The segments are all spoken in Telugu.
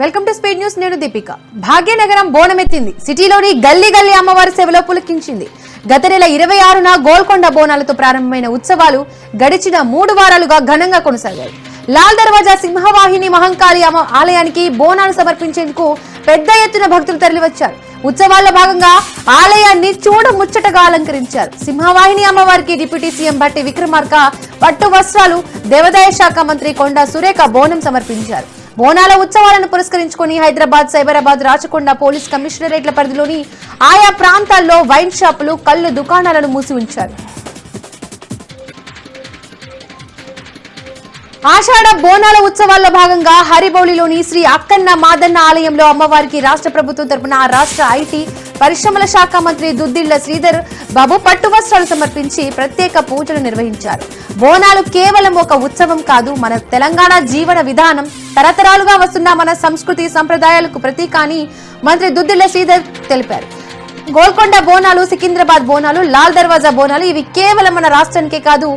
వెల్కమ్ టు స్పీడ్ న్యూస్ నేను దీపిక. భాగ్యనగరం బోనమెత్తింది. సిటీలోని గల్లీ గల్లీ అమ్మవారి సేవలో పులికించింది. గత నెల ఇరవై ఆరున గోల్కొండ బోనాలతో ప్రారంభమైన ఉత్సవాలు గడిచిన మూడు వారాలుగా ఘనంగా కొనసాగాయి. లాల్ దర్వాజా సింహవాహిని మహంకాళి అమ్మ ఆలయానికి బోనాలు సమర్పించేందుకు పెద్ద ఎత్తున భక్తులు తరలివచ్చారు. ఉత్సవాల్లో భాగంగా ఆలయాన్ని చూడ ముచ్చటగా అలంకరించారు. సింహవాహిని అమ్మవారికి డిప్యూటీ సీఎం భట్టి విక్రమార్క పట్టు వస్త్రాలు దేవాదాయ శాఖ మంత్రి కొండా సురేఖ బోనం సమర్పించారు. బోనాల ఉత్సవాలను పురస్కరించుకొని హైదరాబాద్ సైబరాబాద్ రాచకొండ పోలీస్ కమిషనరేట్ల పరిధిలోని ఆయా ప్రాంతాల్లో వైన్ షాపులు కళ్ళు దుకాణాలను మూసి ఉంచారు. ఆషాఢ బోనాల ఉత్సవాల్లో భాగంగా హరిబౌలిలోని శ్రీ అక్కన్న మాదన్న ఆలయంలో అమ్మవారికి రాష్ట్ర ప్రభుత్వం తరపున రాష్ట్ర ఐటీ పరిశ్రమల శాఖ మంత్రి దుద్దిళ్ళ శ్రీధర్ బాబు పట్టు వస్త్రాలు సమర్పించి ప్రత్యేక పూజలు నిర్వహించారు. బోనాలు కేవలం ఒక ఉత్సవం కాదు మన తెలంగాణ జీవన విధానం తరతరాలుగా వస్తున్న మన సంస్కృతి సంప్రదాయాలకు ప్రతీక అని మంత్రి దుద్దిళ్ళ శ్రీధర్ తెలిపారు. గోల్కొండ బోనాలు సికింద్రాబాద్ బోనాలు లాల్ దర్వాజా బోనాలు ఇవి కేవలం మన రాష్ట్రానికే కాదు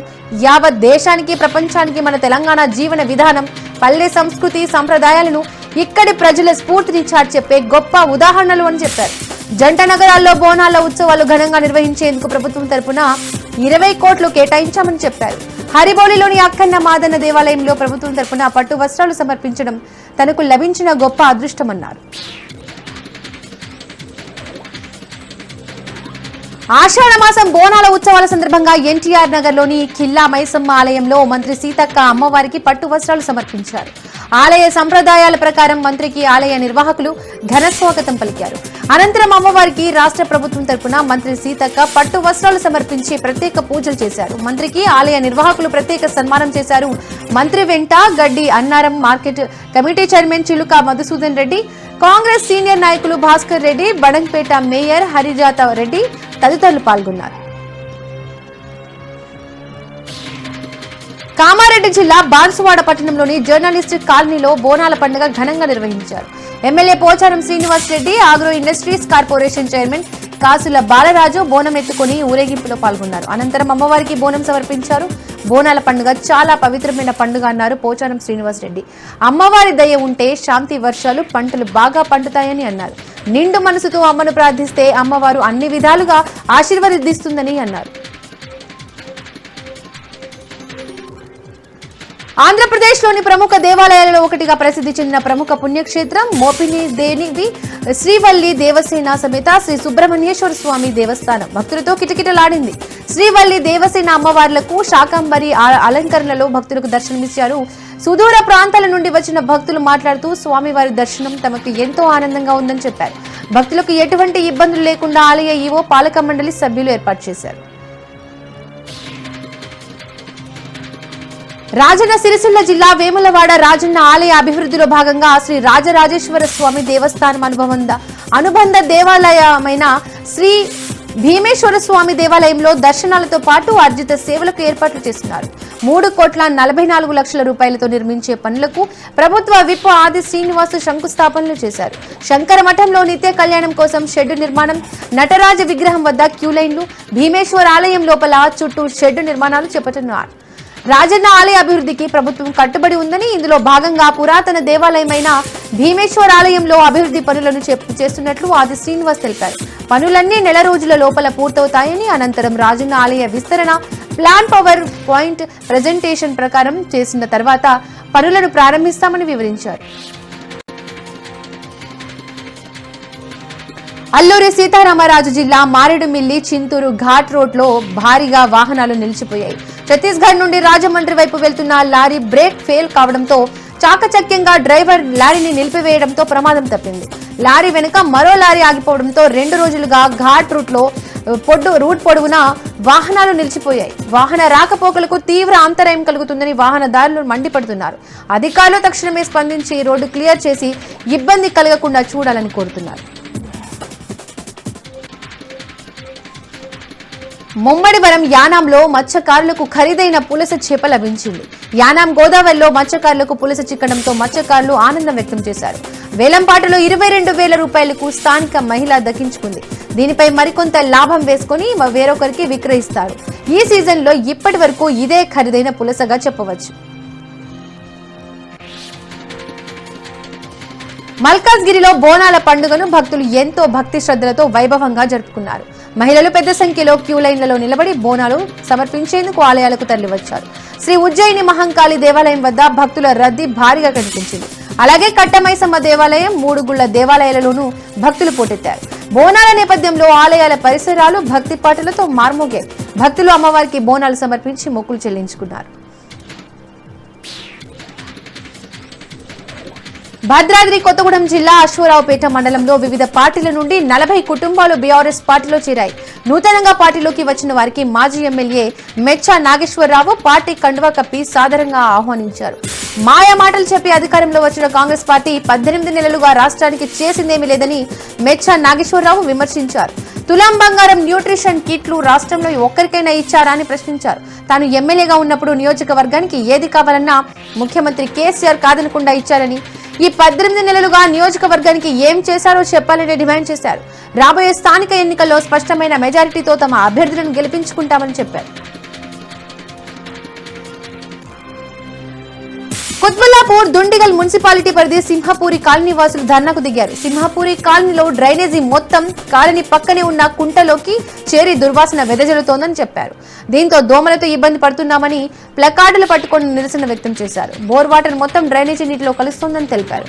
యావత్ దేశానికి ప్రపంచానికి మన తెలంగాణ జీవన విధానం పల్లె సంస్కృతి సంప్రదాయాలను ఇక్కడి ప్రజల స్ఫూర్తిని చెప్పే గొప్ప ఉదాహరణలు అని చెప్పారు. జంట నగరాల్లో బోనాల ఉత్సవాలు ఘనంగా నిర్వహించేందుకు ప్రభుత్వం తరపున ఇరవై కోట్లు కేటాయించామని చెప్పారు. హరిబౌలిలోని అక్కన్న మాదన్న దేవాలయంలో ప్రభుత్వం తరపున పట్టు వస్త్రాలు సమర్పించడం తనకు లభించిన గొప్ప అదృష్టమన్నారు. ఆషాఢ మాసం బోనాల ఉత్సవాల సందర్భంగా ఎన్టీఆర్ నగర్లోని ఖిల్లా మైసమ్మ ఆలయంలో మంత్రి సీతక్క అమ్మవారికి పట్టు వస్త్రాలు సమర్పించారు. ఆలయ సంప్రదాయాల ప్రకారం మంత్రికి ఆలయ నిర్వాహకులు ఘన స్వాగతం పలికారు. అనంతరం అమ్మవారికి రాష్ట్ర ప్రభుత్వం తరపున మంత్రి సీతక్క పట్టు వస్త్రాలు సమర్పించి ప్రత్యేక పూజలు చేశారు. మంత్రికి ఆలయ నిర్వాహకులు ప్రత్యేక సన్మానం చేశారు. మంత్రి వెంట గడ్డి అన్నారం మార్కెట్ కమిటీ చైర్మన్ చిలుక మధుసూదన్ రెడ్డి కాంగ్రెస్ సీనియర్ నాయకులు భాస్కర్ రెడ్డి బడంపేట మేయర్ హరిజాత రెడ్డి తదితరులు పాల్గొన్నారు. కామారెడ్డి జిల్లా బాన్సువాడ పట్టణంలోని జర్నలిస్ట్ కాలనీలో బోనాల పండుగ ఘనంగా నిర్వహించారు. MLA Pocharam Srinivas Reddy agro industries corporation chairman Kasula Balaraju బోనం ఎత్తుకుని ఊరేగింపులో పాల్గొన్నారు. అనంతరం అమ్మవారికి బోనం సమర్పించారు. బోనాల పండుగ చాలా పవిత్రమైన పండుగ అన్నారు పోచారం శ్రీనివాస్ రెడ్డి. అమ్మవారి దయ ఉంటే శాంతి వర్షాలు పంటలు బాగా పండుతాయని అన్నారు. నిండు మనసుతో అమ్మను ప్రార్థిస్తే అమ్మవారు అన్ని విధాలుగా ఆశీర్వదిస్తుందని అన్నారు. ఆంధ్రప్రదేశ్లోని ప్రముఖ దేవాలయాలలో ఒకటిగా ప్రసిద్ధి చెందిన ప్రముఖ పుణ్యక్షేత్రం మోపిని దేనివి శ్రీవల్లి దేవసేన సమేత శ్రీ సుబ్రహ్మణ్యేశ్వర స్వామి దేవస్థానం. భక్తులతో కిటకిటలాడింది. శ్రీవల్లి దేవసేన అమ్మవార్లకు శాకంబరి అలంకరణలో భక్తులకు దర్శనమిచ్చారు. సుదూర ప్రాంతాల నుండి వచ్చిన భక్తులు మాట్లాడుతూ స్వామివారి దర్శనం తమకు ఎంతో ఆనందంగా ఉందని చెప్పారు. భక్తులకు ఎటువంటి ఇబ్బందులు లేకుండా ఆలయ ఈవో పాలక మండలి సభ్యులు ఏర్పాటు చేశారు. రాజన్న సిరిసిల్ల జిల్లా వేములవాడ రాజన్న ఆలయ అభివృద్ధిలో భాగంగా శ్రీ రాజరాజేశ్వర స్వామి దేవస్థానం అనుబంధ అనుబంధ దేవాలయమైన శ్రీ భీమేశ్వర స్వామి దేవాలయంలో దర్శనాలతో పాటు అర్జిత సేవలకు ఏర్పాట్లు చేస్తున్నారు. మూడు కోట్ల నలభై నాలుగు లక్షల రూపాయలతో నిర్మించే పనులకు ప్రభుత్వ విప్ ఆది శ్రీనివాస్ శంకుస్థాపనలు చేశారు. శంకర మఠంలో నిత్య కళ్యాణం కోసం షెడ్డు నిర్మాణం నటరాజ విగ్రహం వద్ద క్యూ లైన్లు భీమేశ్వర ఆలయం లోపల చుట్టూ షెడ్డు నిర్మాణాలు చేపట్టున్నారు రాజన్న ఆలయ అభివృద్ధికి ప్రభుత్వం కట్టుబడి ఉందని ఇందులో భాగంగా పురాతన దేవాలయమైన భీమేశ్వర ఆలయంలో అభివృద్ధి పనులను చేస్తున్నట్లు ఆది శ్రీనివాస్ తెలిపారు. పనులన్నీ నెల రోజుల లోపల పూర్తవుతాయని అనంతరం రాజన్న ఆలయ విస్తరణ ప్లాన్ పవర్ పాయింట్ ప్రజెంటేషన్ ప్రకారం చేసిన తర్వాత పనులను ప్రారంభిస్తామని వివరించారు. అల్లూరి సీతారామరాజు జిల్లా మారేడుమిల్లి చింతూరు ఘాట్ రోడ్లో భారీగా వాహనాలు నిలిచిపోయాయి. ఛత్తీస్గఢ్ నుండి రాజమండ్రి వైపు వెళ్తున్న లారీ బ్రేక్ ఫెయిల్ కావడంతో చాకచక్యంగా డ్రైవర్ లారీని నిలిపివేయడంతో ప్రమాదం తప్పింది. లారీ వెనుక మరో లారీ ఆగిపోవడంతో రెండు రోజులుగా ఘాట్ రూట్లో పొడ్డు రూట్ పొడవునా వాహనాలు నిలిచిపోయాయి. వాహన రాకపోకలకు తీవ్ర అంతరాయం కలుగుతుందని వాహనదారులు మండిపడుతున్నారు. అధికారులు తక్షణమే స్పందించి రోడ్డు క్లియర్ చేసి ఇబ్బంది కలగకుండా చూడాలని కోరుతున్నారు. ముమ్మడివరం యానాంలో మత్స్యకారులకు ఖరీదైన పులస చేప లభించింది. యానాం గోదావరిలో మత్స్యకారులకు పులస చిక్కడంతో మత్స్యకారులు ఆనందం వ్యక్తం చేశారు. వేలంపాటలో ఇరవై రెండు వేల రూపాయలకు స్థానిక మహిళ దక్కించుకుంది. దీనిపై మరికొంత లాభం వేసుకుని వేరొకరికి విక్రయిస్తారు ఈ సీజన్లో ఇప్పటి వరకు ఇదే ఖరీదైన పులసగా చెప్పవచ్చు. మల్కాజ్గిరిలో బోనాల పండుగను భక్తులు ఎంతో భక్తి శ్రద్ధలతో వైభవంగా జరుపుకున్నారు. మహిళలు పెద్ద సంఖ్యలో క్యూ లైన్లలో నిలబడి బోనాలు సమర్పించేందుకు ఆలయాలకు తరలివచ్చారు. శ్రీ ఉజ్జయిని మహంకాళి దేవాలయం వద్ద భక్తుల రద్దీ భారీగా కనిపించింది. అలాగే కట్టమైసమ్మ దేవాలయం మూడు గుళ్ళ దేవాలయాలలోనూ భక్తులు పోటెత్తారు. బోనాల నేపథ్యంలో ఆలయాల పరిసరాలు భక్తి పాటలతో మార్మోగాయి భక్తులు అమ్మవారికి బోనాలు సమర్పించి మొక్కులు చెల్లించుకున్నారు. భద్రాద్రి కొత్తగూడెం జిల్లా అశ్వరావుపేట మండలంలో వివిధ పార్టీల నుండి నలభై కుటుంబాలు బీఆర్ఎస్ పార్టీలో చేరాయి. నూతనంగా పార్టీలోకి వచ్చిన వారికి మాజీ ఎమ్మెల్యే మెచ్చా నాగేశ్వరరావు పార్టీ కండువా కప్పి సాదరంగా ఆహ్వానించారు. మాయా మాటలు చెప్పి అధికారంలో వచ్చిన కాంగ్రెస్ పార్టీ పద్దెనిమిది నెలలుగా రాష్ట్రానికి చేసిందేమీ లేదని మెచ్చా నాగేశ్వరరావు విమర్శించారు. తులాం బంగారం న్యూట్రిషన్ కిట్లు రాష్ట్రంలో ఒక్కరికైనా ఇచ్చారా అని ప్రశ్నించారు. తాను ఎమ్మెల్యేగా ఉన్నప్పుడు నియోజకవర్గానికి ఏది కావాలన్నా ముఖ్యమంత్రి కేసీఆర్ కాదనకుండా ఇచ్చారని ఈ పద్దెనిమిది నెలలుగా నియోజకవర్గానికి ఏం చేశారో చెప్పాలని డిమాండ్ చేశారు. రాబోయే స్థానిక ఎన్నికల్లో స్పష్టమైన మెజారిటీతో తమ అభ్యర్థులను గెలిపించుకుంటామని చెప్పారు. కుత్బుల్లాపూర్ దుండిగల్ మున్సిపాలిటీ పరిధి సింహపూరి కాలనీ వాసులు ధర్నాకు దిగారు. సింహపూరి కాలనీలో డ్రైనేజీ మొత్తం కాలనీ పక్కనే ఉన్న కుంటలోకి చేరి దుర్వాసన వెదజల్లుతోందని చెప్పారు. దీంతో దోమలతో ఇబ్బంది పడుతున్నామని ప్లకార్డులు పట్టుకొని నిరసన వ్యక్తం చేశారు. బోర్ వాటర్ మొత్తం డ్రైనేజీ నీటిలో కలుస్తోందని తెలిపారు.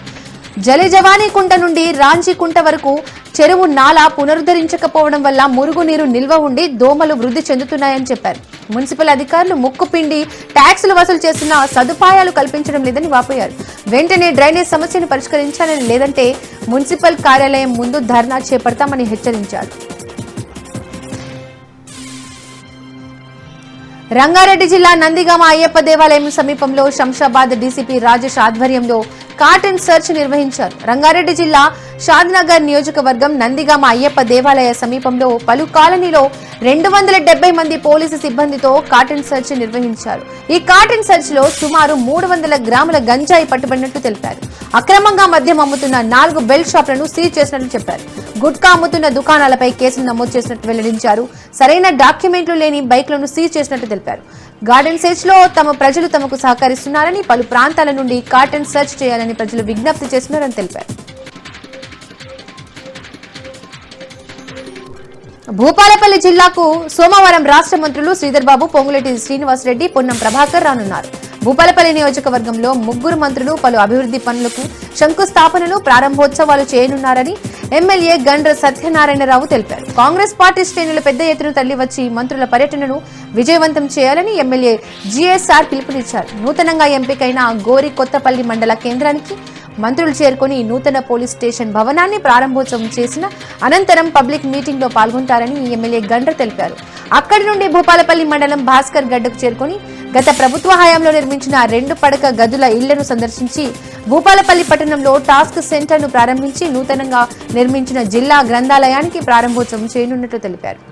జలజవానీ కుంట నుండి రాంచీ కుంట వరకు చెరువు నాలా పునరుద్ధరించకపోవడం వల్ల మురుగునీరు నిల్వ ఉండి దోమలు వృద్ధి చెందుతున్నాయని చెప్పారు. మున్సిపల్ అధికారులు ముక్కు పిండి ట్యాక్సులు వసూలు చేస్తున్న సదుపాయాలు కల్పించడం లేదని వాపోయారు. వెంటనే డ్రైనేజ్ సమస్యను పరిష్కరించాలని లేదంటే మున్సిపల్ కార్యాలయం ముందు ధర్నా చేపడతామని హెచ్చరించారు. రంగారెడ్డి జిల్లా నందిగామ అయ్యప్ప దేవాలయం సమీపంలో శంషాబాద్ డీసీపీ రాజేష్ ఆధ్వర్యంలో కాటన్ సెర్చ్ నిర్వహించారు. రంగారెడ్డి జిల్లా షాద్నగర్ నియోజకవర్గం నందిగామ అయ్యప్ప దేవాలయ సమీపంలో పలు కాలనీలో రెండు వందల డెబ్బై మంది పోలీసు సిబ్బందితో కాటన్ సెర్చ్ నిర్వహించారు. ఈ కాటన్ సెర్చ్లో సుమారు మూడు వందల గ్రాముల గంజాయి పట్టుబడినట్టు తెలిపారు. అక్రమంగా మద్యం అమ్ముతున్న నాలుగు బెల్ట్ షాప్లను సీజ్ చేసినట్లు చెప్పారు. గుట్కా అమ్ముతున్న దుకాణాలపై కేసులు నమోదు చేసినట్టు వెల్లడించారు. సరైన డాక్యుమెంట్లు లేని బైక్లను సీజ్ చేసినట్టు తెలిపారు. గార్డెన్ సెర్చ్లో తమ ప్రజలు తమకు సహకరిస్తున్నారని పలు ప్రాంతాల నుండి కాటన్ సెర్చ్ చేయాలని ప్రజలు విజ్ఞప్తి చేస్తున్నారని తెలిపారు. భూపాలపల్లి జిల్లాకు సోమవారం రాష్ట్ర మంత్రులు శ్రీధర్ బాబు పొంగులేటి శ్రీనివాసరెడ్డి పొన్నం ప్రభాకర్ రానున్నారు. భూపాలపల్లి నియోజకవర్గంలో ముగ్గురు మంత్రులు పలు అభివృద్ధి పనులకు శంకుస్థాపనలు ప్రారంభోత్సవాలు చేయనున్నారని ఎమ్మెల్యే గండ్ర సత్యనారాయణరావు తెలిపారు. కాంగ్రెస్ పార్టీ శ్రేణులు పెద్ద ఎత్తున తరలివచ్చి మంత్రుల పర్యటనను విజయవంతం చేయాలని ఎమ్మెల్యే జీఎస్ఆర్ పిలుపునిచ్చారు. నూతనంగా ఎంపికైన గోరి కొత్తపల్లి మండల కేంద్రానికి మంత్రులు చేరుకొని నూతన పోలీస్ స్టేషన్ భవనాన్ని ప్రారంభోత్సవం చేసిన అనంతరం పబ్లిక్ మీటింగ్లో పాల్గొంటారని ఎమ్మెల్యే గండ్ర తెలిపారు. అక్కడి నుండి భూపాలపల్లి మండలం భాస్కర్ గడ్డకు చేరుకొని గత ప్రభుత్వ హయాంలో నిర్మించిన రెండు పడక గదుల ఇళ్ళను సందర్శించి భూపాలపల్లి పట్టణంలో టాస్క్ సెంటర్ను ప్రారంభించి నూతనంగా నిర్మించిన జిల్లా గ్రంథాలయానికి ప్రారంభోత్సవం చేయనున్నట్లు తెలిపారు.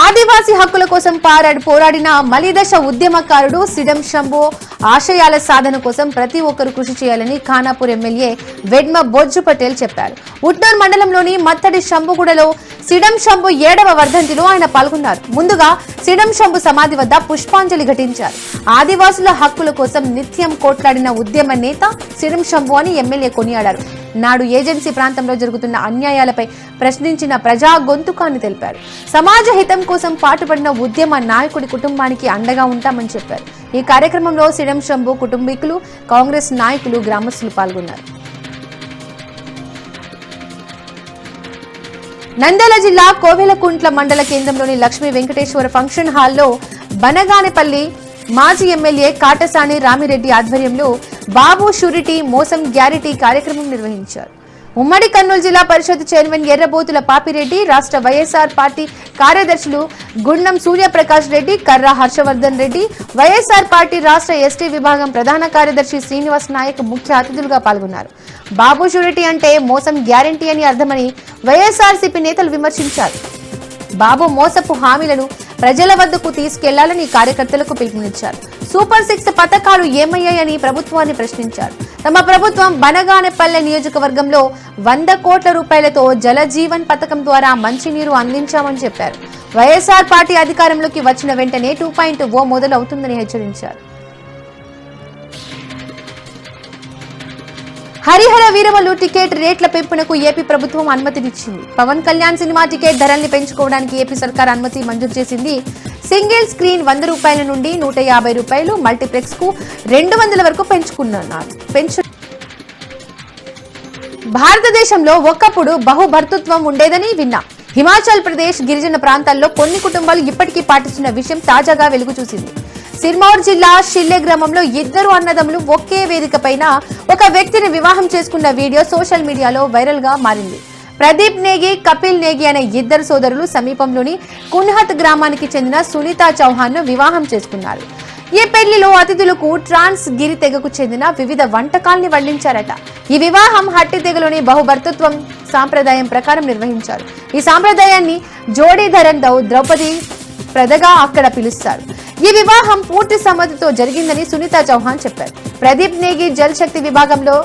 ఆదివాసీ హక్కుల కోసం పారాడు పోరాడిన మలిదశ ఉద్యమకారుడు సిడం శంభో ఆశయాల సాధన కోసం ప్రతి ఒక్కరూ కృషి చేయాలని ఖానాపూర్ ఎమ్మెల్యే వెడ్మ బొజ్జు పటేల్ చెప్పారు. ఉట్నూర్ మండలంలోని మత్తడి శంభుగూడలో సిడం శంభు ఏడవ వర్ధంతిలో ఆయన పాల్గొన్నారు. ముందుగా సిడం శంభు సమాధి వద్ద పుష్పాంజలి ఘటించారు. ఆదివాసుల హక్కుల కోసం నిత్యం కోట్లాడిన ఉద్యమ నేత సిడం శంభు అని ఎమ్మెల్యే కొనియాడారు. నాడు ఏజెన్సీ ప్రాంతంలో జరుగుతున్న అన్యాయాలపై ప్రశ్నించిన ప్రజా గొంతుకాన్ని తెలిపారు. సమాజ హితం కోసం పాటుపడిన ఉద్యమ నాయకుడి కుటుంబానికి అండగా ఉంటామని చెప్పారు. ఈ కార్యక్రమంలో సిడం శంభు కుటుంబీకులు కాంగ్రెస్ నాయకులు గ్రామస్తులు పాల్గొన్నారు. నంద్యాల జిల్లా కోవెలకుంట్ల మండల కేంద్రంలోని లక్ష్మీ వెంకటేశ్వర ఫంక్షన్ హాల్లో బనగానేపల్లి మాజీ ఎమ్మెల్యే కాటసాని రామిరెడ్డి ఆధ్వర్యంలో బాబు షూరిటీ మోసం గ్యారిటీ కార్యక్రమం నిర్వహించారు. ఉమ్మడి కర్నూలు జిల్లా పరిషత్ చైర్మన్ ఎర్రబోతుల పాపిరెడ్డి రాష్ట్ర వైఎస్ఆర్ పార్టీ కార్యదర్శులు గుండం సూర్యప్రకాష్ రెడ్డి కర్ర హర్షవర్ధన్ రెడ్డి వైఎస్ఆర్ పార్టీ రాష్ట్ర ఎస్టీ విభాగం ప్రధాన కార్యదర్శి శ్రీనివాస్ నాయక్ ముఖ్య అతిథులుగా పాల్గొన్నారు. బాబు షూరిటీ అంటే మోసం గ్యారంటీ అని అర్థమని వైఎస్ఆర్సీపీ నేతలు విమర్శించారు. బాబు మోసపు హామీలను ప్రజల వద్దకు తీసుకెళ్ళాలని కార్యకర్తలకు పిలుపునిచ్చారు. సూపర్ సిక్స్ పథకాలు ఏమయ్యాయని ప్రభుత్వాన్ని ప్రశ్నించారు. తమ ప్రభుత్వం బనగానెపల్లె నియోజకవర్గంలో వంద కోట్ల రూపాయలతో జలజీవన్ పథకం ద్వారా మంచినీరు అందించామని చెప్పారు. వైఎస్ఆర్ పార్టీ అధికారంలోకి వచ్చిన వెంటనే టూ పాయింట్ ఓ మొదలవుతుందని హెచ్చరించారు. హరిహర వీరమలు టికెట్ రేట్ల పెంపునకు ఏపీ ప్రభుత్వం అనుమతినిచ్చింది. పవన్ కళ్యాణ్ సినిమా టికెట్ ధరల్ని పెంచుకోవడానికి ఏపీ సర్కార్ అనుమతి మంజూరు చేసింది. సింగిల్ స్క్రీన్ వంద రూపాయల నుండి నూట యాభై రూపాయలు మల్టీప్లెక్స్కు రెండు వందల వరకు పెంచుకున్నారు. పెంచు భారతదేశంలో ఒకప్పుడు బహుభర్తృత్వం ఉండేదని విన్నా. హిమాచల్ ప్రదేశ్ గిరిజన ప్రాంతాల్లో కొన్ని కుటుంబాలు ఇప్పటికీ పాటిస్తున్న విషయం తాజాగా వెలుగు చూసింది సిర్మౌర్ జిల్లా షిల్లె గ్రామంలో ఇద్దరు అన్నదమ్ములు ఒకే వేదిక పైన ఒక వ్యక్తిని వివాహం చేసుకున్న వీడియో సోషల్ మీడియాలో వైరల్గా మారింది. ప్రదీప్ నేగి కపిల్ నేగి అనే ఇద్దరు సోదరులు సమీపంలోని కున్హత్ గ్రామానికి చెందిన సునీత చౌహాన్ను వివాహం చేసుకున్నారు. ఈ పెళ్ళిలో అతిథులకు ట్రాన్స్ గిరి తెగకు చెందిన వివిధ వంటకాల్ని వండించారట ఈ వివాహం హట్టి తెగలోని బహుభర్తృత్వం సాంప్రదాయం ప్రకారం నిర్వహించారు. ఈ సాంప్రదాయాన్ని జోడీధరన్ దౌ ద్రౌపది ప్రదగా అక్కడ పిలుస్తారు. ఈ వివాహం పూర్తి సమ్మతితో జరిగిందని సునీత చౌహాన్ చెప్పారు. ప్రదీప్ నేగి జల్ శక్తి విభాగంలో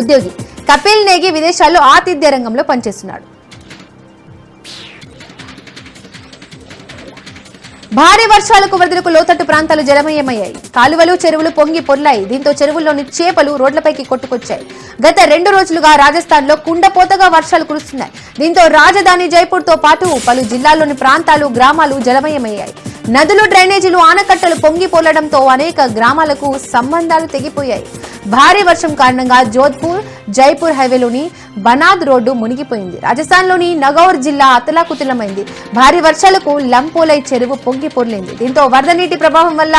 ఉద్యోగి. కపిల్ నేగి విదేశాల్లో ఆతిథ్య రంగంలో పనిచేస్తున్నాడు. భారీ వర్షాలకు వరదలకు లోతట్టు ప్రాంతాలు జలమయమయ్యాయి. కాలువలు చెరువులు పొంగి పొర్లాయి. దీంతో చెరువుల్లోని చేపలు రోడ్లపైకి కొట్టుకొచ్చాయి. గత రెండు రోజులుగా రాజస్థాన్లో కుండపోతగా వర్షాలు కురుస్తున్నాయి. దీంతో రాజధాని జైపూర్తో పాటు పలు జిల్లాల్లోని ప్రాంతాలు గ్రామాలు జలమయమయ్యాయి. నదులు డ్రైనేజీలు ఆనకట్టలు పొంగి అనేక గ్రామాలకు సంబంధాలు తెగిపోయాయి. భారీ వర్షం కారణంగా జోధ్పూర్ జైపూర్ హైవేలోని బనాద్ రోడ్డు మునిగిపోయింది. రాజస్థాన్లోని నగౌర్ జిల్లా అతలాకుతలమైంది. భారీ వర్షాలకు లంపోలై చెరువు పొంగి పొర్లింది. దీంతో వరద నీటి ప్రభావం వల్ల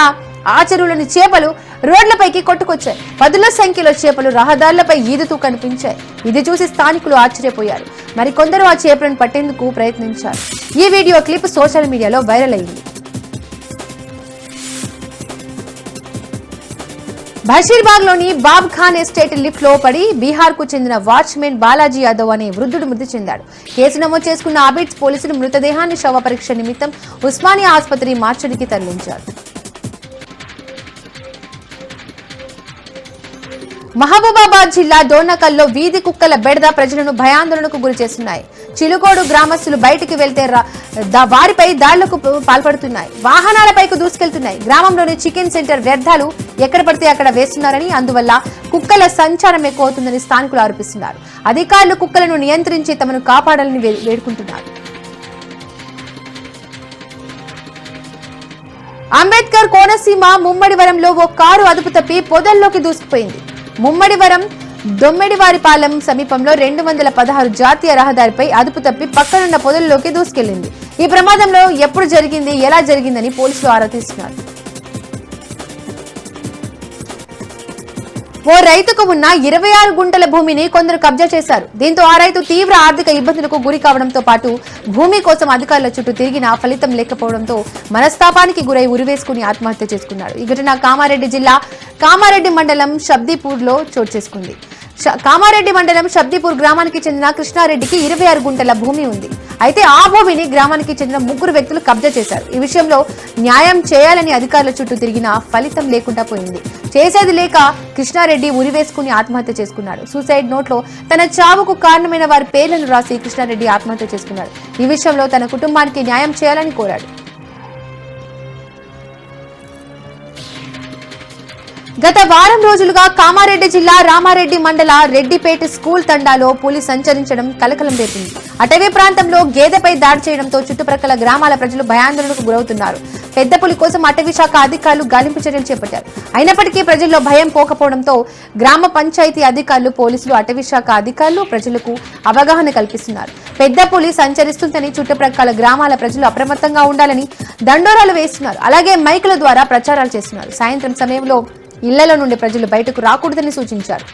ఆ చెరువులోని చేపలు రోడ్లపైకి కొట్టుకొచ్చాయి. పదుల సంఖ్యలో చేపలు రహదారులపై ఈదుతూ కనిపించాయి. ఇది చూసి స్థానికులు ఆశ్చర్యపోయారు. మరికొందరు ఆ చేపలను పట్టేందుకు ప్రయత్నించారు. ఈ వీడియో క్లిప్ సోషల్ మీడియాలో వైరల్ అయింది. బషీర్బాగ్లోని బాబ్ ఖాన్ ఎస్టేట్ లిఫ్ట్లో పడి బీహార్కు చెందిన వాచ్మెన్ బాలాజీ యాదవ్ అనే వృద్ధుడు మృతి చెందాడు. కేసు నమోదు చేసుకున్న ఆబిడ్స్ పోలీసులు మృతదేహాన్ని శవ పరీక్ష నిమిత్తం ఉస్మానియా ఆసుపత్రి మార్చడికి తరలించారు. మహబూబాబాద్ జిల్లా డోర్నకల్లో వీధి కుక్కల బెడద ప్రజలను భయాందోళనకు గురి చేస్తున్నాయి చిలుకోడు గ్రామస్తులు బయటికి వెళ్తే వారిపై దాడులకు పాల్పడుతున్నాయి. వాహనాలపైకి దూసుకెళ్తున్నాయి. గ్రామంలోని చికెన్ సెంటర్ వ్యర్థాలు ఎక్కడ పడితే అక్కడ వేస్తున్నారని అందువల్ల కుక్కల సంచారం ఎక్కువ అవుతుందని స్థానికులు ఆరోపిస్తున్నారు. అధికారులు కుక్కలను నియంత్రించి తమను కాపాడాలని వే- వేడుకుంటున్నారు. అంబేద్కర్ కోనసీమ ముమ్మడివరంలో ఓ కారు అదుపు తప్పి పొదల్లోకి దూసుకుపోయింది. ముమ్మడివరం దొమ్మిడివారిపాలెం సమీపంలో రెండు వందల పదహారు జాతీయ రహదారిపై అదుపు తప్పి పక్కనున్న పొదల్లోకి దూసుకెళ్ళింది. ఈ ప్రమాదంలో ఎప్పుడు జరిగింది ఎలా జరిగిందని పోలీసులు ఆరా తీస్తున్నారు. ఓ రైతుకు ఉన్న ఇరవై ఆరు గుంటల భూమిని కొందరు కబ్జా చేశారు. దీంతో ఆ రైతు తీవ్ర ఆర్థిక ఇబ్బందులకు గురి కావడంతో పాటు భూమి కోసం అధికారుల చుట్టూ తిరిగినా ఫలితం లేకపోవడంతో మనస్తాపానికి గురై ఉరివేసుకుని ఆత్మహత్య చేసుకున్నాడు. ఈ ఘటన కామారెడ్డి జిల్లా కామారెడ్డి మండలం శబ్దీపూర్లో చోటు చేసుకుంది. కామారెడ్డి మండలం షబ్దీపూర్ గ్రామానికి చెందిన కృష్ణారెడ్డికి ఇరవై ఆరు గుంటల భూమి ఉంది. అయితే ఆ భూమిని గ్రామానికి చెందిన ముగ్గురు వ్యక్తులు కబ్జా చేశారు. ఈ విషయంలో న్యాయం చేయాలని అధికారుల చుట్టూ తిరిగినా ఫలితం లేకుండా పోయింది. చేసేది లేక కృష్ణారెడ్డి ఉరివేసుకుని ఆత్మహత్య చేసుకున్నాడు. సూసైడ్ నోట్లో తన చావుకు కారణమైన వారి పేర్లను రాసి కృష్ణారెడ్డి ఆత్మహత్య చేసుకున్నాడు. ఈ విషయంలో తన కుటుంబానికి న్యాయం చేయాలని కోరాడు. గత వారం రోజులుగా కామారెడ్డి జిల్లా రామారెడ్డి మండల రెడ్డిపేట స్కూల్ తండాలో పులి సంచరించడం కలకలం రేపింది. అటవీ ప్రాంతంలో గేదెపై దాడి చేయడంతో చుట్టుప్రక్కల గ్రామాల ప్రజలు భయాందోళనకు గురవుతున్నారు. పెద్ద పులి కోసం అటవీ శాఖ అధికారులు గాలింపు చర్యలు చేపట్టారు. అయినప్పటికీ ప్రజల్లో భయం పోకపోవడంతో గ్రామ పంచాయతీ అధికారులు పోలీసులు అటవీ శాఖ అధికారులు ప్రజలకు అవగాహన కల్పిస్తున్నారు. పెద్ద పులి సంచరిస్తుందని చుట్టుప్రక్కల గ్రామాల ప్రజలు అప్రమత్తంగా ఉండాలని దండోరాలు వేస్తున్నారు. అలాగే మైకుల ద్వారా ప్రచారాలు చేస్తున్నారు. సాయంత్రం సమయంలో ఇళ్ళలో నుండి ప్రజలు బయటకు రాకూడదని సూచించారు.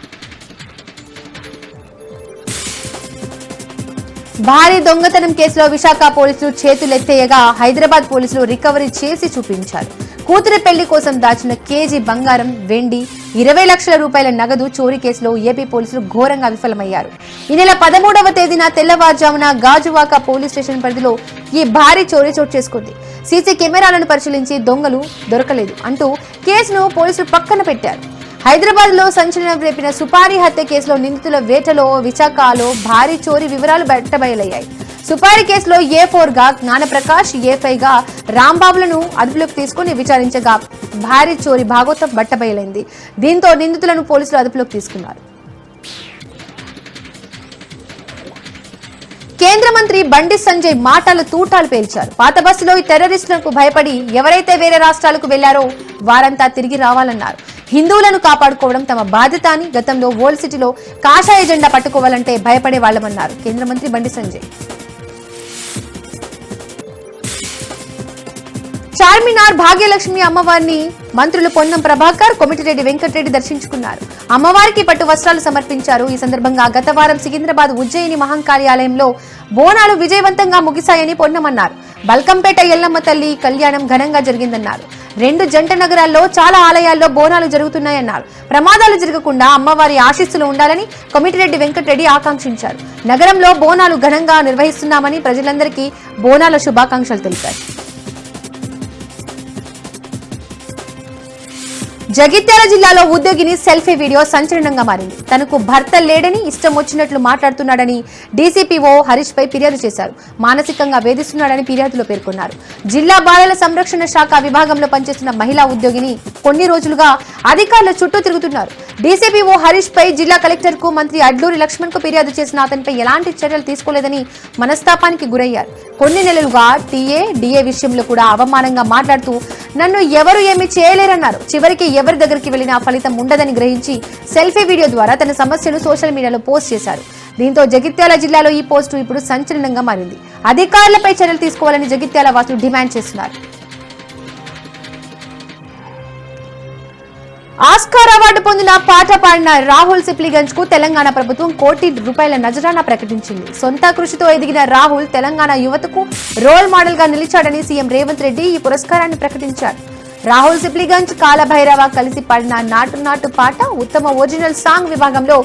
భారీ దొంగతనం కేసులో విశాఖ పోలీసులు చేతులెత్తేయగా హైదరాబాద్ పోలీసులు రికవరీ చేసి చూపించారు. కూతురి పెళ్ళి కోసం దాచిన కేజీ బంగారం వెండి ఇరవై లక్షల రూపాయల నగదు చోరీ కేసులో ఏపీ పోలీసులు ఘోరంగా విఫలమయ్యారు. ఈ నెల పదమూడవ తేదీన తెల్లవారుజామున గాజువాక పోలీస్ స్టేషన్ పరిధిలో ఈ భారీ చోరీ చోటు చేసుకుంది. సీసీ కెమెరాలను పరిశీలించి దొంగలు దొరకలేదు అంటూ కేసును పోలీసులు పక్కన పెట్టారు. హైదరాబాద్లో సంచలనం రేపిన సుపారీ హత్య కేసులో నిందితుల వేటలో విశాఖలో భారీ చోరీ వివరాలు బయటబయలయ్యాయి. సుపారీ కేసులో ఏ ఫోర్గా జ్ఞానప్రకాష్ ఏ ఫైవ్గా రాంబాబులను అదుపులోకి తీసుకుని విచారించగా భారీ చోరీ భాగోతం బట్టబయలైంది. దీంతో నిందితులను పోలీసులు అదుపులోకి తీసుకున్నారు. మంత్రి బండి సంజయ్ మాటలు తూటాలు పేల్చారు. పాత బస్సులో ఈ టెర్రరిస్టులకు భయపడి ఎవరైతే వేరే రాష్ట్రాలకు వెళ్ళారో వారంతా తిరిగి రావాలన్నారు. హిందువులను కాపాడుకోవడం తమ బాధ్యత అని గతంలో ఓల్డ్ సిటీలో కాషాయ జెండా పట్టుకోవాలంటే భయపడే వాళ్ళమన్నారు కేంద్ర మంత్రి బండి సంజయ్. చార్మినార్ భాగ్యలక్ష్మి అమ్మవారిని మంత్రులు పొన్నం ప్రభాకర్ కొమిటిరెడ్డి వెంకటరెడ్డి దర్శించుకున్నారు. అమ్మవారికి పట్టు వస్త్రాలు సమర్పించారు. ఈ సందర్భంగా గత వారం సికింద్రాబాద్ ఉజ్జయిని మహంకాళి ఆలయంలో బోనాలు విజయవంతంగా ముగిశాయని పొన్నమన్నారు. బల్కంపేట ఎల్లమ్మ తల్లి కళ్యాణం ఘనంగా జరిగిందన్నారు. రెండు జంట నగరాల్లో చాలా ఆలయాల్లో బోనాలు జరుగుతున్నాయన్నారు. ప్రమాదాలు జరగకుండా అమ్మవారి ఆశీస్సులు ఉండాలని కొమిటిరెడ్డి వెంకటరెడ్డి ఆకాంక్షించారు. నగరంలో బోనాలు ఘనంగా నిర్వహిస్తున్నామని ప్రజలందరికీ బోనాల శుభాకాంక్షలు తెలిపారు. జగిత్యాల జిల్లాలో ఉద్యోగిని సెల్ఫీ వీడియో సంచలనంగా మారింది. తనకు భర్త లేడని ఇష్టం వచ్చినట్లు మాట్లాడుతున్నాడని డీసీపీఓ హరీష్ పై ఫిర్యాదు చేశారు. మానసికంగా వేధిస్తున్నాడని ఫిర్యాదులో పేర్కొన్నారు. జిల్లా బాలల సంరక్షణ శాఖ విభాగంలో పనిచేస్తున్న మహిళా ఉద్యోగిని కొన్ని రోజులుగా అధికారుల చుట్టూ తిరుగుతున్నారు. డీసీపీఓ హరీష్ పై జిల్లా కలెక్టర్కు మంత్రి అడ్లూరి లక్ష్మణ్కు ఫిర్యాదు చేసిన అతనిపై ఎలాంటి చర్యలు తీసుకోలేదని మనస్తాపానికి గురయ్యారు. కొన్ని నెలలుగా టీఏ డిఏ విషయంలో కూడా అవమానంగా మాట్లాడుతూ నన్ను ఎవరు ఏమి చేయలేరన్నారు. చివరికి ఎవరి దగ్గరికి వెళ్ళినా ఫలితం ఉండదని గ్రహించి సెల్ఫీ వీడియో ద్వారా తన సమస్యను సోషల్ మీడియాలో పోస్ట్ చేశారు. దీంతో జగిత్యాల జిల్లాలో ఈ పోస్టు ఇప్పుడు సంచలనంగా మారింది. అధికారులపై చర్యలు తీసుకోవాలని జగిత్యాల వాసులు డిమాండ్ చేస్తున్నారు. ఆస్కార్ అవార్డు పొందిన పాట పాడిన రాహుల్ సిప్లిగంజ్కు తెలంగాణ ప్రభుత్వం కోటి రూపాయల నజరానా ప్రకటించింది. సొంత కృషితో ఎదిగిన రాహుల్ తెలంగాణ యువతకు రోల్ మోడల్గా నిలిచాడని సీఎం రేవంత్ రెడ్డి ఈ పురస్కారాన్ని ప్రకటించారు. రాహుల్ సిప్లిగంజ్ కాలభైరవ కలిసి పాడిన నాటు నాటు పాట ఉత్తమ ఒరిజినల్ సాంగ్ విభాగంలో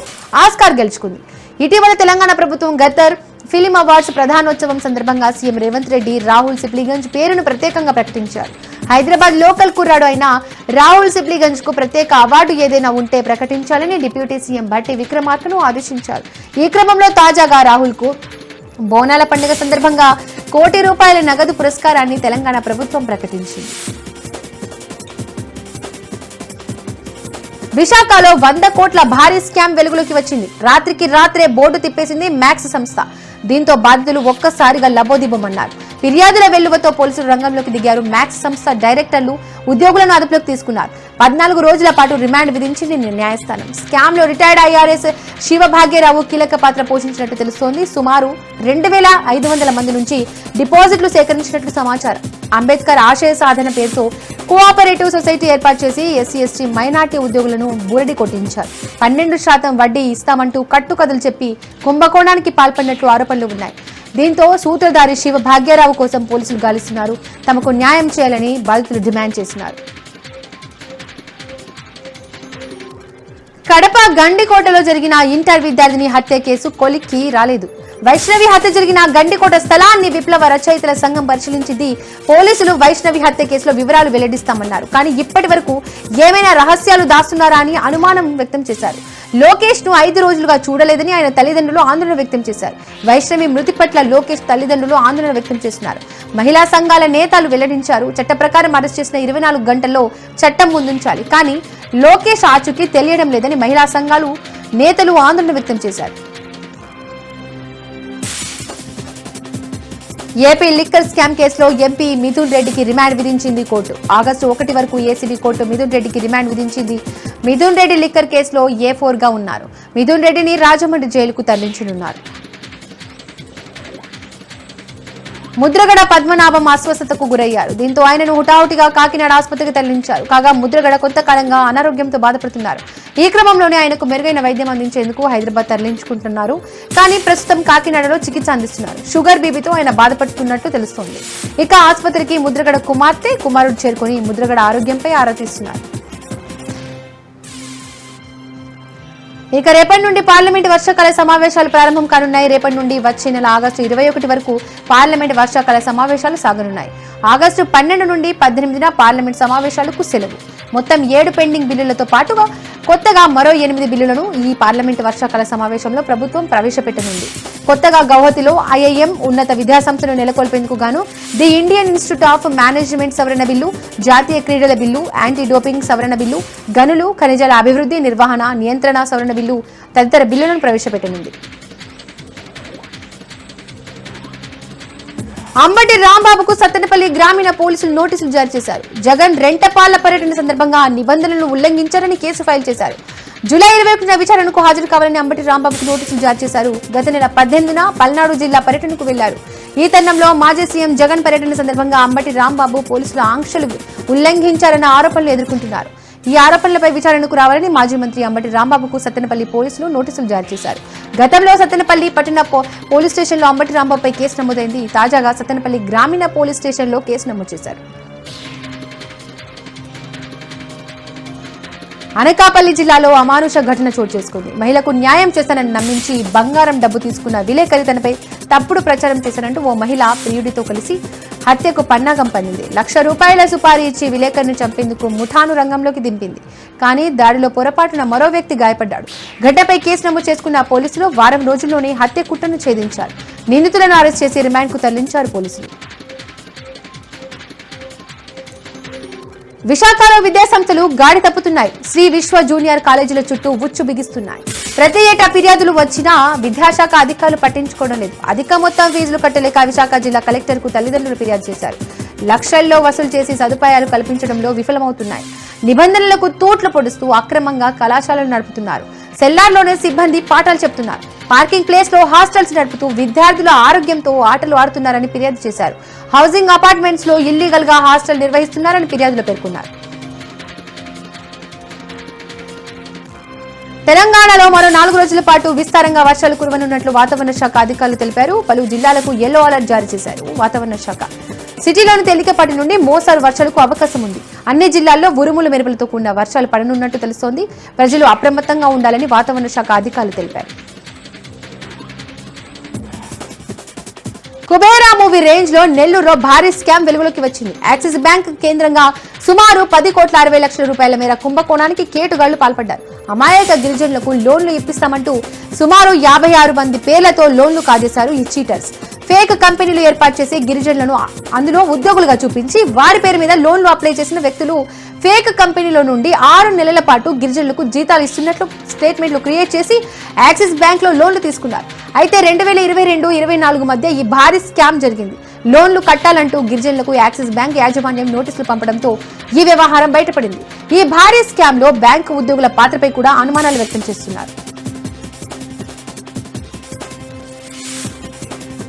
ఆస్కార్ గెలుచుకుంది. ఇటీవల తెలంగాణ ప్రభుత్వం గతర్ ఫిలిం అవార్డ్స్ ప్రధానోత్సవం సందర్భంగా సీఎం రేవంత్ రెడ్డి రాహుల్ సిప్లిగంజ్ పేరును ప్రత్యేకంగా ప్రకటించారు. హైదరాబాద్ లోకల్ కుర్రాడు అయిన రాహుల్ సిప్లిగంజ్కు ప్రత్యేక అవార్డు ఏదైనా ఉంటే ప్రకటించాలని డిప్యూటీ సీఎం భట్టి విక్రమార్కను ఆదేశించారు. ఈ క్రమంలో తాజాగా రాహుల్కు బోనాల పండుగ సందర్భంగా కోటి రూపాయల నగదు పురస్కారాన్ని తెలంగాణ ప్రభుత్వం ప్రకటించింది. విశాఖలో వంద కోట్ల భారీ స్కామ్ వెలుగులోకి వచ్చింది. రాత్రికి రాత్రే బోర్డు తిప్పేసింది మ్యాక్స్ సంస్థ. దీంతో బాధితులు ఒక్కసారిగా లబోదిబ్బమన్నారు. ఫిర్యాదుల వెల్లువతో పోలీసులు రంగంలోకి దిగారు. మ్యాక్స్ సంస్థ డైరెక్టర్లు ఉద్యోగులను అదుపులోకి తీసుకున్నారు. పద్నాలుగు రోజుల పాటు రిమాండ్ విధించింది న్యాయస్థానం. స్కామ్లో రిటైర్డ్ ఐఆర్ఎస్ శివభాగ్యరావు కీలక పాత్ర పోషించినట్టు తెలుస్తోంది. సుమారు రెండు వేల ఐదు వందల మంది నుంచి డిపాజిట్లు సేకరించినట్లు సమాచారం. అంబేద్కర్ ఆశయ సాధన పేరుతో కోఆపరేటివ్ సొసైటీ ఏర్పాటు చేసి ఎస్సీ ఎస్టీ మైనార్టీ ఉద్యోగులను బూరడి కొట్టించారు. పన్నెండు శాతం వడ్డీ ఇస్తామంటూ కట్టుకథలు చెప్పి కుంభకోణానికి పాల్పడినట్లు ఆరోపణలు ఉన్నాయి. దీంతో సూత్రధారి శివ భాగ్యరావు కోసం పోలీసులు గాలిస్తున్నారు. తమకు న్యాయం చేయాలని బాధితులు డిమాండ్ చేస్తున్నారు. కడప గండికోటలో జరిగిన ఇంటర్ విద్యార్థిని హత్య కేసు కొలిక్కి రాలేదు. వైష్ణవి హత్య జరిగిన గండికోట స్థలాన్ని విప్లవ రచయితల సంఘం పరిశీలించింది. పోలీసులు వైష్ణవి హత్య కేసులో వివరాలు వెల్లడిస్తామన్నారు. కానీ ఇప్పటి వరకు ఏమైనా రహస్యాలు దాస్తున్నారా అని అనుమానం వ్యక్తం చేశారు. లోకేష్ను ఐదు రోజులుగా చూడలేదని ఆయన తల్లిదండ్రులు ఆందోళన వ్యక్తం చేశారు. వైష్ణవి మృతి పట్ల లోకేష్ తల్లిదండ్రులు ఆందోళన వ్యక్తం చేస్తున్నారు. మహిళా సంఘాల నేతలు వెల్లడించారు. చట్ట ప్రకారం అరెస్ట్ చేసిన ఇరవై నాలుగు గంటల్లో చట్టం ముందుంచాలి. కానీ లోకేష్ ఆచూకీ తెలియడం లేదని మహిళా సంఘాలు నేతలు ఆందోళన వ్యక్తం చేశారు. ఏపీ లిక్కర్ స్కామ్ కేసులో ఎంపీ మిథున్ రెడ్డికి రిమాండ్ విధించింది కోర్టు. ఆగస్టు ఒకటి వరకు ఏసీబీ కోర్టు మిథున్ రెడ్డికి రిమాండ్ విధించింది. మిథున్ రెడ్డి లిక్కర్ కేసులో ఏ ఫోర్గా ఉన్నారు? మిథున్ రెడ్డిని రాజమండ్రి జైలుకు తరలించనున్నారు. ముద్రగడ పద్మనాభం అస్వస్థతకు గురయ్యారు. దీంతో ఆయనను హుటాహుటిగా కాకినాడ ఆసుపత్రికి తరలించారు. కాగా ముద్రగడ కొంతకాలంగా అనారోగ్యంతో బాధపడుతున్నారు. ఈ క్రమంలోనే ఆయనకు మెరుగైన వైద్యం అందించేందుకు హైదరాబాద్ తరలించుకుంటున్నారు. కానీ ప్రస్తుతం కాకినాడలో చికిత్స అందిస్తున్నారు. షుగర్ బీబీతో ఆయన బాధపడుతున్నట్టు తెలుస్తోంది. ఇక ఆసుపత్రికి ముద్రగడ కుమార్తె కుమారుడు చేరుకుని ముద్రగడ ఆరోగ్యంపై ఆరా తీస్తున్నారు. ఇక రేపటి నుండి పార్లమెంట్ వర్షాకాల సమావేశాలు ప్రారంభం కానున్నాయి. రేపటి నుండి వచ్చే నెల ఆగస్టు ఇరవై ఒకటి వరకు పార్లమెంట్ వర్షాకాల సమావేశాలు సాగనున్నాయి. ఆగస్టు పన్నెండు నుండి పద్దెనిమిదిన పార్లమెంట్ సమావేశాలకు సెలవు. మొత్తం ఏడు పెండింగ్ బిల్లులతో పాటుగా కొత్తగా మరో ఎనిమిది బిల్లులను ఈ పార్లమెంట్ వర్షాకాల సమావేశంలో ప్రభుత్వం ప్రవేశపెట్టనుంది. కొత్తగా గౌహతిలో ఐఐఎం ఉన్నత విద్యాసంస్థను నెలకొల్పేందుకు గాను the Indian institute of management సవరణ బిల్లు జాతీయ క్రీడల బిల్లు యాంటీ డోపింగ్ సవరణ బిల్లు గనులు ఖనిజాల అభివృద్ధి నిర్వహణ నియంత్రణ సవరణ బిల్లు తదితర బిల్లులను ప్రవేశపెట్టనుంది. అంబటి రాంబాబుకు సత్తెనపల్లి గ్రామీణ పోలీసులు నోటీసులు జారీ చేశారు. జగన్ రెంటపాళ్ళ పర్యటన సందర్భంగా ఆ నిబంధనలను ఉల్లంఘించారని కేసు ఫైల్ చేశారు. జూలై ఇరవై ఒకటిన విచారణకు హాజరు కావాలని అంబటి రాంబాబుకు నోటీసులు జారీ చేశారు. గత నెల పద్దెనిమిదిన పల్నాడు జిల్లా పర్యటనకు వెళ్ళారు. ఈ తరుణంలో మాజీ సీఎం జగన్ పర్యటన సందర్భంగా అంబటి రాంబాబు పోలీసుల ఆంక్షలు ఉల్లంఘించారన్న ఆరోపణలు ఎదుర్కొంటున్నారు. ఈ ఆరోపణలపై విచారణకు రావాలని మాజీ మంత్రి అంబటి రాంబాబుకు సత్తెనపల్లి పోలీసులు నోటీసులు జారీ చేశారు. గతంలో సత్తెనపల్లి పట్టణ పోలీస్ స్టేషన్లో అంబటి రాంబాబుపై కేసు నమోదైంది. తాజాగా సత్తెనపల్లి గ్రామీణ పోలీస్ స్టేషన్లో కేసు నమోదు చేశారు. అనకాపల్లి జిల్లాలో అమానుష ఘటన చోటు చేసుకుంది. మహిళకు న్యాయం చేస్తానని నమ్మించి బంగారం డబ్బు తీసుకున్న విలేకరి తనపై తప్పుడు ప్రచారం చేశారంటూ ఓ మహిళ ప్రియుడితో కలిసి హత్యకు పన్నాగం పన్నింది. లక్ష రూపాయల సుపారీ ఇచ్చి విలేకరును చంపేందుకు ముఠాను రంగంలోకి దింపింది. కానీ దాడిలో పొరపాటున మరో వ్యక్తి గాయపడ్డాడు. ఘటనపై కేసు నమోదు చేసుకున్న పోలీసులు వారం రోజుల్లోనే హత్య కుట్రను ఛేదించారు. నిందితులను అరెస్ట్ చేసి రిమాండ్కు తరలించారు పోలీసులు. విశాఖలో విద్యాసంస్థలు గాడి తప్పుతున్నాయి. శ్రీ విశ్వ జూనియర్ కాలేజీల చుట్టూ ఉచ్చు బిగిస్తున్నాయి. ప్రతి ఏటా ఫిర్యాదులు వచ్చినా విద్యాశాఖ అధికారులు పట్టించుకోవడం లేదు. అధిక మొత్తం ఫీజులు కట్టలేక విశాఖ జిల్లా కలెక్టర్కు తల్లిదండ్రులు ఫిర్యాదు చేశారు. లక్షల్లో వసూలు చేసి సదుపాయాలు కల్పించడంలో విఫలమవుతున్నాయి. నిబంధనలకు తూట్లు పొడుస్తూ అక్రమంగా కళాశాలలు నడుపుతున్నారు. సెల్లార్లోనే సిబ్బంది పాఠాలు చెప్తున్నారు. పార్కింగ్ ప్లేస్లో హాస్టల్స్ నడుపుతూ విద్యార్థుల ఆరోగ్యంతో ఆటలు ఆడుతున్నారని ఫిర్యాదు చేశారు. హౌసింగ్ అపార్ట్మెంట్స్లో ఇల్లీగల్గా హాస్టల్ నిర్వహిస్తున్నారని ఫిర్యాదులో పేర్కొన్నారు. తెలంగాణలో మరో నాలుగు రోజుల పాటు విస్తారంగా వర్షాలు కురవనున్నట్లు వాతావరణ శాఖ అధికారులు తెలిపారు. పలు జిల్లాలకు ఎల్లో అలర్ట్ జారీ చేశారు. వాతావరణ శాఖ. సిటీలోని తేలికపాటి నుండి మోసారు వర్షాలకు అవకాశం ఉంది. అన్ని జిల్లాల్లో ఉరుముల మెరుపులతో కూడిన వర్షాలు పడనున్నట్టు తెలుస్తోంది. ప్రజలు అప్రమత్తంగా ఉండాలని వాతావరణ శాఖ అధికారులు తెలిపారు. కుబేరా మూవీ రేంజ్లో నెల్లూరులో భారీ స్కామ్ వెలుగులోకి వచ్చింది. యాక్సిస్ బ్యాంక్ కేంద్రంగా సుమారు పది కోట్ల అరవై లక్షల రూపాయల మేర కుంభకోణానికి కేటుగాళ్ళు పాల్పడ్డారు. అమాయక గిరిజనులకు లోన్లు ఇప్పిస్తామంటూ సుమారు యాభై ఆరు మంది పేర్లతో లోన్లు కాజేశారు ఈ చీటర్స్. ఫేక్ కంపెనీలు ఏర్పాటు చేసి గిరిజనులను అందులో ఉద్యోగులుగా చూపించి వారి పేరు మీద లోన్లు అప్లై చేసిన వ్యక్తులు ఫేక్ కంపెనీలో నుండి ఆరు నెలల పాటు గిరిజనులకు జీతాలు ఇస్తున్నట్లు స్టేట్మెంట్లు క్రియేట్ చేసి యాక్సిస్ బ్యాంక్లో లోన్లు తీసుకున్నారు. అయితే రెండు వేల ఇరవై రెండు ఇరవై నాలుగు మధ్య ఈ భారీ స్కామ్ జరిగింది. లోన్లు కట్టాలంటూ గిరిజనులకు యాక్సిస్ బ్యాంక్ యాజమాన్యం నోటీసులు పంపడంతో ఈ వ్యవహారం బయటపడింది. ఈ భారీ స్కామ్లో బ్యాంకు ఉద్యోగుల పాత్రపై కూడా అనుమానాలు వ్యక్తం చేస్తున్నారు.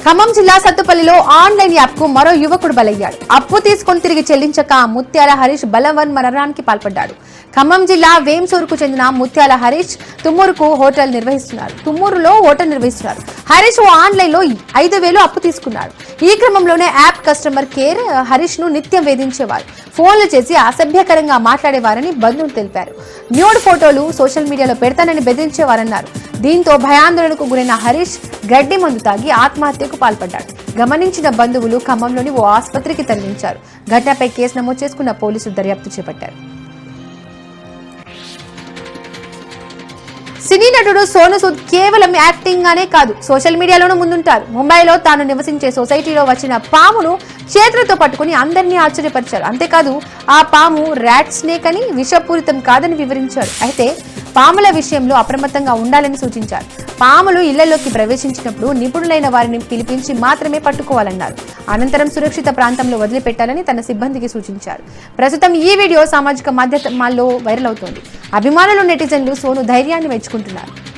ఖమ్మం జిల్లా సత్తుపల్లిలో ఆన్లైన్ యాప్కు మరో యువకుడు బలయ్యాడు. అప్పు తీసుకొని తిరిగి చెల్లించక ముత్యాల హరీష్ బలవన్ మరణానికి పాల్పడ్డాడు. ఖమ్మం జిల్లా వేంసూరుకు చెందిన ముత్యాల హరీష్ తుమ్మూరుకు హోటల్ నిర్వహిస్తున్నారు. తుమ్మూరులో హోటల్ నిర్వహిస్తున్నారు. హరీష్ ఓ ఆన్లైన్లో ఐదు వేలు అప్పు తీసుకున్నాడు. ఈ క్రమంలోనే యాప్ కస్టమర్ కేర్ హరీష్ను నిత్యం వేధించేవారు. ఫోన్లు చేసి అసభ్యకరంగా మాట్లాడేవారని బంధువులు తెలిపారు. న్యూడ్ ఫోటోలు సోషల్ మీడియాలో పెడతానని బెదిరించేవారన్నారు. దీంతో భయాందోళనకు గురైన హరీష్ గడ్డి మందు తాగి ఆత్మహత్యకు పాల్పడ్డాడు. గమనించిన బంధువులు ఖమ్మంలోని ఓ ఆసుపత్రికి తరలించారు. ఘటనపై కేసు నమోదు చేసుకున్న పోలీసులు దర్యాప్తు చేపట్టారు. సినీ నటుడు సోను సూద్ కేవలం యాక్టింగ్ గానే కాదు సోషల్ మీడియాలోనూ ముందుంటారు. ముంబైలో తాను నివసించే సొసైటీలో వచ్చిన పామును చేతులతో పట్టుకుని అందరినీ ఆశ్చర్యపరిచారు. అంతేకాదు ఆ పాము ర్యాట్ స్నేక్ అని విషపూరితం కాదని వివరించారు. అయితే పాముల విషయంలో అప్రమత్తంగా ఉండాలని సూచించారు. పాములు ఇళ్ళలోకి ప్రవేశించినప్పుడు నిపుణులైన వారిని పిలిపించి మాత్రమే పట్టుకోవాలన్నారు. అనంతరం సురక్షిత ప్రాంతంలో వదిలిపెట్టాలని తన సిబ్బందికి సూచించారు. ప్రస్తుతం ఈ వీడియో సామాజిక మాధ్యమాల్లో వైరల్ అవుతోంది. అభిమానులు నెటిజన్లు సోను ధైర్యాన్ని మెచ్చుకుంటున్నారు.